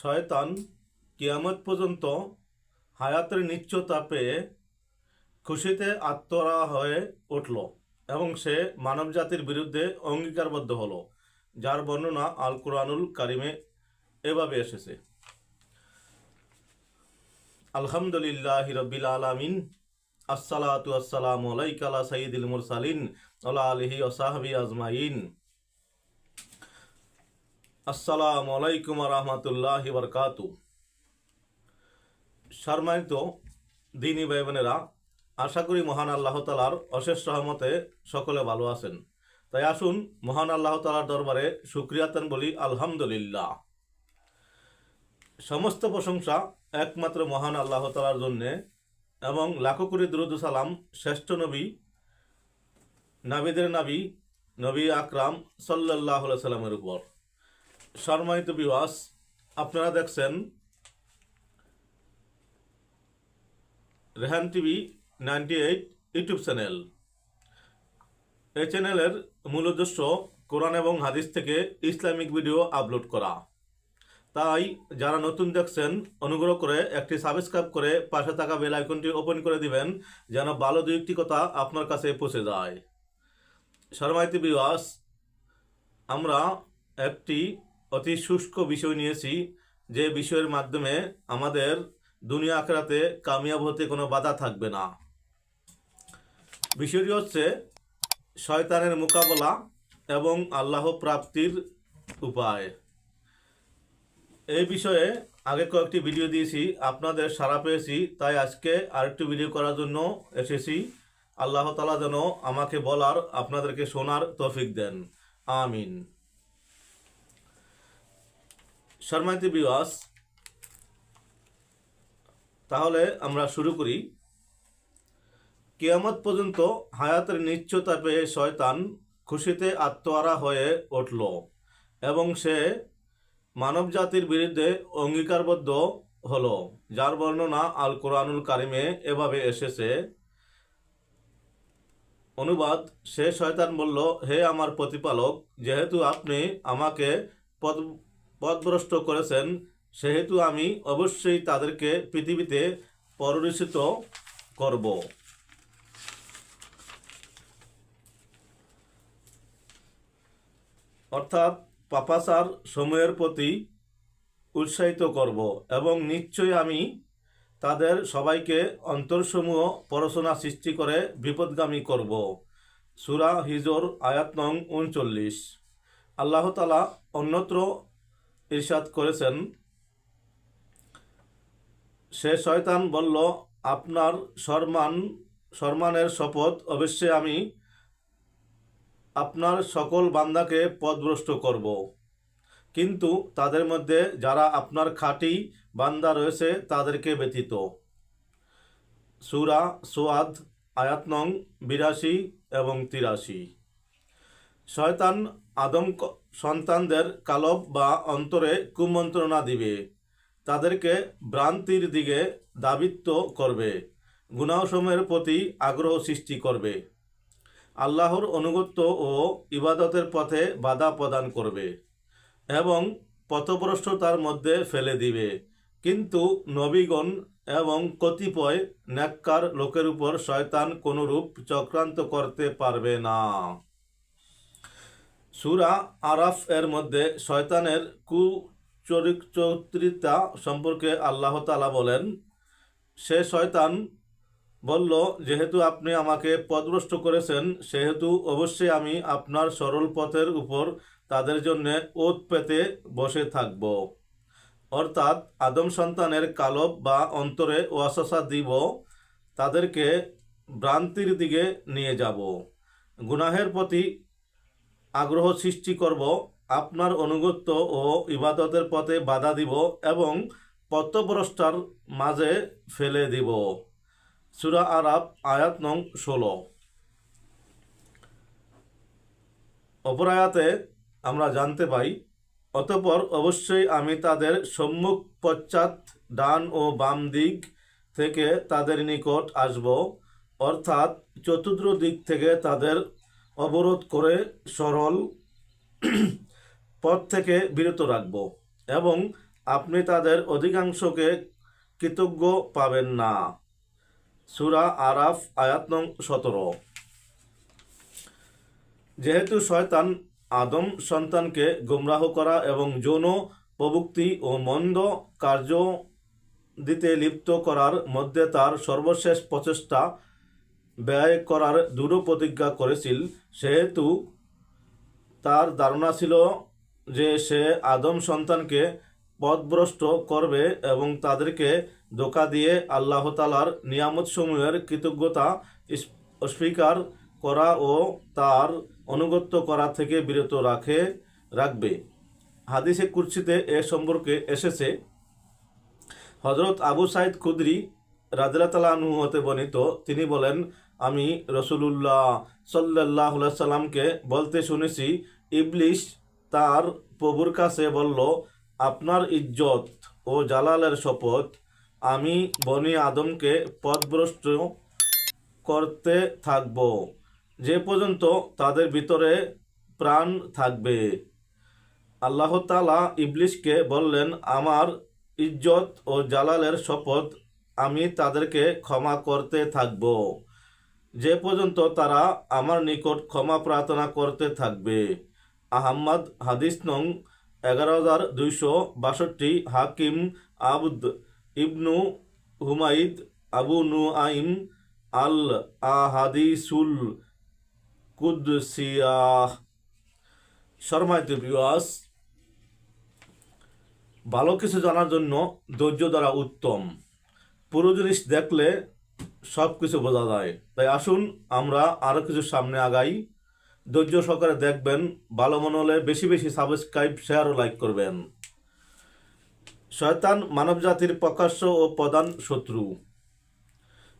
শয়তান কিয়ামত পর্যন্ত হায়াতের নিশ্চয়তা পেয়ে খুশিতে আত্মরা হয়ে উঠল এবং সে মানবজাতির বিরুদ্ধে অঙ্গীকারবদ্ধ হলো, যার বর্ণনা আল কোরআনুল কারিমে এভাবে এসেছে। আলহামদুলিল্লাহ রবিল আলামিন, আসসালাতু আসসালামু আলাইকা আলা সাইয়্যিদিল মুরসালিন আলা আলহি ওয়া সাহবি আজমাইন। আসসালামু আলাইকুম রহমতুল্লাহ বরকাতু। সম্মানিত দিনী ভাই বোনেরা আশা করি মহান আল্লাহ তালার অশেষ সহমতে সকলে ভালো আছেন। তাই আসুন মহান আল্লাহ তালার দরবারে সুক্রিয়াতন বলি, আলহামদুলিল্লাহ। সমস্ত প্রশংসা একমাত্র মহান আল্লাহ তালার জন্যে এবং লাখো কোটি দুরুদ সালাম শ্রেষ্ঠ নবী, নাবিদের নাবি, নবী আকরাম সাল্লাহ সাল্লামের উপর। সম্মানিত বিবাস আপনারা দেখছেন Rehan TV ninety eight YouTube channel. এই চ্যানেলের মূল উদ্দেশ্য কোরআন এবং হাদিস থেকে ইসলামিক ভিডিও আপলোড করা। তাই যারা নতুন দেখছেন, অনুগ্রহ করে একটি সাবস্ক্রাইব করে পাশে থাকা বেল আইকনটি ওপেন করে দিবেন, যেন ভালো দুই একটি কথা আপনার কাছে পৌঁছে যায়। শর্মাইতি বিবাস আমরা একটি অতি শুষ্ক বিষয় নিয়েছি, যে বিষয়ের মাধ্যমে আমাদের দুনিয়া আখড়াতে কামিয়াব হতে কোনো বাধা থাকবে না। বিষয়টি হচ্ছে শয়তানের মোকাবেলা এবং আল্লাহ প্রাপ্তির উপায়। এই বিষয়ে আগে কয়েকটি ভিডিও দিয়েছি, আপনাদের সাড়া পেয়েছি, তাই আজকে আরেকটি ভিডিও করার জন্য এসেছি। আল্লাহ তালা যেন আমাকে বলার, আপনাদেরকে শোনার তৌফিক দেন। আমিন। শর্মাইতি বিওয়াস। তাহলে আমরা শুরু করি। কেয়ামত পর্যন্ত হায়াতের নিশ্চয়তা পেয়ে শয়তান খুশিতে আত্মহারা হয়ে উঠল এবং সে মানব জাতির বিরুদ্ধে অঙ্গীকারবদ্ধ হলো, যার বর্ণনা আল কোরআনুল কারিমে এভাবে এসেছে। অনুবাদ, সে শয়তান বলল, হে আমার প্রতিপালক, যেহেতু আপনি আমাকে পথভ্রষ্ট করেছেন, সেহেতু আমি অবশ্যই তাদেরকে পৃথিবীতে পরিচিত করব। অর্থাৎ পাপাসার সময়ের প্রতি উৎসাহিত করব এবং নিশ্চয়ই আমি তাদের সবাইকে অন্তরসমূহ পড়াশোনা সৃষ্টি করে বিপদগামী করব। সুরা হিজোর আয়াত নং উনচল্লিশ। আল্লাহতালা অন্যত্র ইরশাদ করেছেন, সে শয়তান বলল, আপনার সম্মান সম্মানের শপথ অবশ্যই আমি আপনার সকল বান্দাকে পথভ্রষ্ট করব। কিন্তু তাদের মধ্যে যারা আপনার খাঁটি বান্দা রয়েছে, তাদেরকে ব্যতীত। সুরা সোয়াদ, আয়াত নং বিরাশি এবং তিরাশি। শয়তান আদম সন্তানদের কালব বা অন্তরে কুমন্ত্রণা দিবে। তাদেরকে ভ্রান্তির দিকে দাবিত্ব করবে। গুণাসমের প্রতি আগ্রহ সৃষ্টি করবে। আল্লাহর অনুগত্য ও ইবাদতের পথে বাধা প্রদান করবে এবং পথভ্রষ্টতার মধ্যে ফেলে দিবে। কিন্তু নবীগণ এবং কতিপয় ন্যাক্কার লোকের উপর শয়তান কোনরূপ চক্রান্ত করতে পারবে না। সুরা আরাফ এর মধ্যে শয়তানের কুচরিত্রিতা সম্পর্কে আল্লাহ তালা বলেন, সে শয়তান বলল, যেহেতু আপনি আমাকে পদভ্রষ্ট করেছেন, সেহেতু অবশ্যই আমি আপনার সরল পথের উপর তাদের জন্য ওত পেতে বসে থাকব। অর্থাৎ আদম সন্তানের কালব বা অন্তরে ওয়াসা দিব, তাদেরকে ভ্রান্তির দিকে নিয়ে যাব। গুনাহের প্রতি আগ্রহ সৃষ্টি করব, আপনার অনুগত্য ও ইবাদতের পথে বাধা দিব এবং পথভ্রষ্টার মাঝে ফেলে দিব। সুরা আরাব আয়াত নং ষোলো। অপরায়াতে আমরা জানতে পাই, অতপর অবশ্যই আমি তাদের সম্মুখ পশ্চাৎ ডান ও বাম দিক থেকে তাদের নিকট আসব, অর্থাৎ চতুর্থ দিক থেকে তাদের অবরোধ করে সরল পথ থেকে বিরত রাখব এবং আপনি তাদের অধিকাংশকে কৃতজ্ঞ পাবেন না। সুরা আরাফ, আয়াত নং সতেরো। যেহেতু শয়তান আদম সন্তানকে গুমরাহ করা এবং যৌন প্রভুক্তি ও মন্দ কার্য দিতে লিপ্ত করার মধ্যে তার সর্বশেষ প্রচেষ্টা ব্যয় করার দৃঢ় প্রতিজ্ঞা করেছিল। সেহেতু তার ধারণা ছিল যে সে আদম সন্তানকে পথভ্রষ্ট করবে এবং তাদেরকে ধোকা দিয়ে আল্লাহ তালার নিয়ামতসমূহের কৃতজ্ঞতা অস্বীকার করা ও তার অনুগত্য করা থেকে বিরত রাখে, রাখবে। হাদিসে কুরসিতে এ সম্পর্কে এসেছে হজরত আবু সাইদ খুদরি রাজরাতালাহু হতে বর্ণিত, তিনি বলেন আমি রসুলুল্লাহ সাল্লাহ সাল্লামকে বলতে শুনেছি, ইবলিশ তার প্রভুর কাছে বলল, আপনার ইজ্জত ও জালালের শপথ আমি বনি আদমকে পথভ্রষ্ট করতে থাকব। যে পর্যন্ত তাদের ভিতরে প্রাণ থাকবে। আল্লাহ তালা ইবলিশকে বললেন, আমার ইজ্জত ও জালালের শপথ আমি তাদেরকে ক্ষমা করতে থাকব। যে পর্যন্ত তারা আমার নিকট ক্ষমা প্রার্থনা করতে থাকবে। আহম্মদ হাদিস নং এগারো হাজার দুইশো বাষট্টি Hakim Abd ibn Humaid Abu Nuaim আল আহাদিসুল কুদসিয়াহ শর্মাইতে বিওয়াস ভালো কিছু জানার জন্য ধৈর্য দ্বারা উত্তম। পুরো জিনিস দেখলে সব কিছু বোঝা যায়। তাই আসুন আমরা আরও কিছু সামনে আগাই। ধৈর্য সহকারে দেখবেন, ভালো মনে হলে বেশি বেশি সাবস্ক্রাইব শেয়ার ও লাইক করবেন। শয়তান মানবজাতির প্রকাশ্য ও প্রধান শত্রু।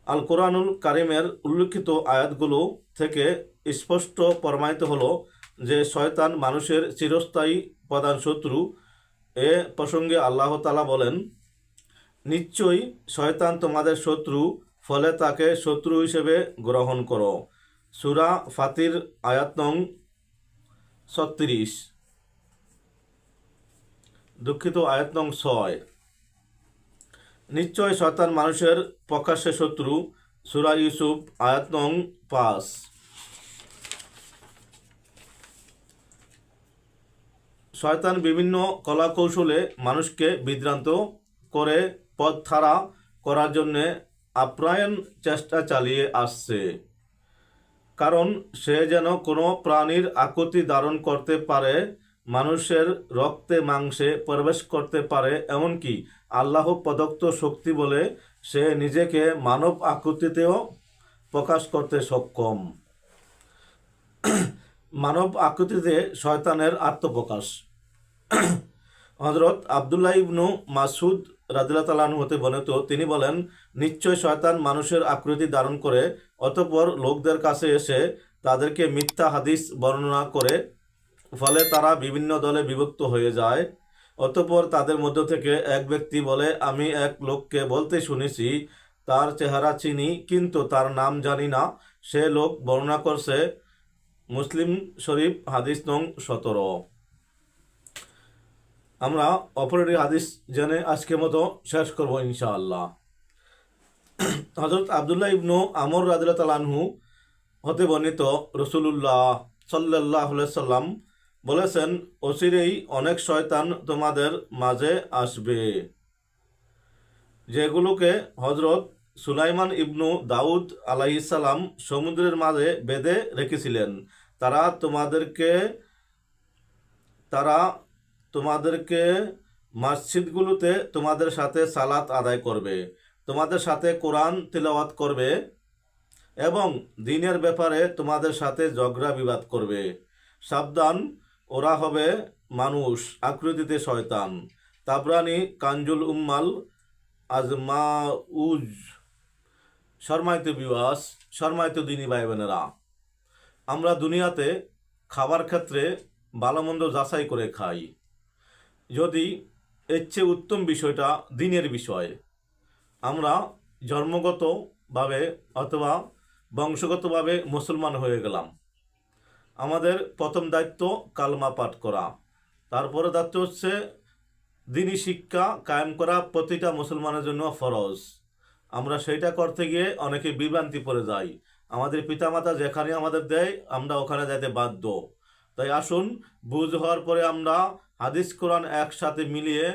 আল কোরআনুল কারিমের উল্লিখিত আয়াতগুলো থেকে স্পষ্ট প্রমাণিত হলো যে শয়তান মানুষের চিরস্থায়ী প্রধান শত্রু। এ প্রসঙ্গে আল্লাহ তালা বলেন, নিশ্চয়ই শয়তান তোমাদের শত্রু ফলে তাকে শত্রু হিসেবে গ্রহণ করো। সুরা ফাতির, আয়াত নং ছত্রিশ। দুঃখিত, আয়াত নং ছয়। নিশ্চয় শয়তান মানুষের প্রকাশ্যে শত্রু। সুরা ইউসুফ, আয়াত নং পাঁচ। শয়তান বিভিন্ন কলাকৌশলে মানুষকে বিভ্রান্ত করে পথ ছাড়া করার জন্যে আপ্রায়ণ চেষ্টা চালিয়ে আসছে। কারণ সে যেন কোনো প্রাণীর আকুতি ধারণ করতে পারে, মানুষের রক্তে মাংসে প্রবেশ করতে পারে, এমনকি আল্লাহ প্রদত্ত শক্তি বলে সে নিজেকে মানব আকৃতিতেও প্রকাশ করতে সক্ষম। মানব আকৃতিতে শয়তানের আত্মপ্রকাশ। হজরত আবদুল্লাহ ইবনু মাসুদ রাদিল্লা তালানু হতে বর্ণিত, তিনি বলেন, নিশ্চয় শয়তান মানুষের আকৃতি ধারণ করে, অতঃপর লোকদের কাছে এসে তাদেরকে মিথ্যা হাদিস বর্ণনা করে, ফলে তারা বিভিন্ন দলে বিভক্ত হয়ে যায়। অতঃপর তাদের মধ্য থেকে এক ব্যক্তি বলে, আমি এক লোককে বলতে শুনেছি, তার চেহারা চিনি, কিন্তু তার নাম জানি না। সে লোক বর্ণনা করছে, মুসলিম শরীফ, হাদিস নং সতেরো। আমরা অপরের হাদিস জেনে আজকের মতো শেষ করব ইনশাআল্লাহ। হজরত আবদুল্লাহ ইবনু আমর রাদিল্লা তালানহু হতে বর্ণিত রসুলুল্লাহ সাল্লাহ সাল্লাম বলেছেন, অচিরেই অনেক শয়তান তোমাদের মাঝে আসবে। যেগুলোকে হজরত সুলাইমান ইবনু দাউদ আলাইসাল্লাম সমুদ্রের মাঝে বেঁধে রেখেছিলেন। তারা তোমাদেরকে, তারা তোমাদেরকে মসজিদগুলোতে তোমাদের সাথে সালাত আদায় করবে, তোমাদের সাথে কোরআন তিলাওয়াত করবে এবং দিনের ব্যাপারে তোমাদের সাথে ঝগড়া বিবাদ করবে। সাবধান, ওরা হবে মানুষ, আকৃতিতে শয়তান। তাবরানি, কাঞ্জুল উম্মাল, আজমাউজ। শর্মায়িত বিবাস শর্মায়িত দিনী ভাই বোনেরা আমরা দুনিয়াতে খাবার ক্ষেত্রে ভালো মন্দ যাচাই করে খাই। যদি এর চেয়ে উত্তম বিষয়টা দিনের বিষয়, আমরা জন্মগতভাবে অথবা বংশগতভাবে মুসলমান হয়ে গেলাম। আমাদের প্রথম দায়িত্ব কালমা পাঠ করা। তারপরে দায়িত্ব হচ্ছে দিনী শিক্ষা কায়েম করা প্রতিটা মুসলমানের জন্য ফরজ। আমরা সেইটা করতে গিয়ে অনেকে বিভ্রান্তি পড়ে যাই। আমাদের পিতামাতা যেখানে আমাদের দেয়, আমরা ওখানে যাইতে বাধ্য। তাই আসুন, বুঝ হওয়ার পরে আমরা হাদিস কোরআন একসাথে মিলিয়ে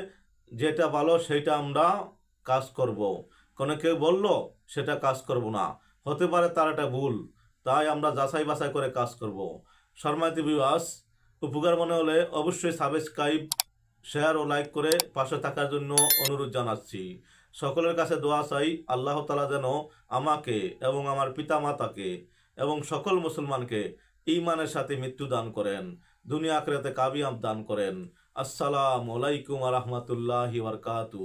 যেটা ভালো সেটা আমরা কাজ করব। কোনো কেউ বলল, সেটা কাজ করব না হতে পারে তার একটা ভুল, তাই আমরা যাচাই বাছাই করে কাজ করব। শর্মাতি বিবাস উপকার মনে হলে অবশ্যই সাবস্ক্রাইব শেয়ার ও লাইক করে পাশে থাকার জন্য অনুরোধ জানাচ্ছি সকলের কাছে দোয়া চাই, আল্লাহ তালা যেন আমাকে এবং আমার পিতা মাতাকে এবং সকল মুসলমানকে ইমানের সাথে মৃত্যু দান করেন দুনিয়া আখরাতে কাবিয়াম দান করেন। আসসালামু আলাইকুম রহমতুল্লাহি বারকাতু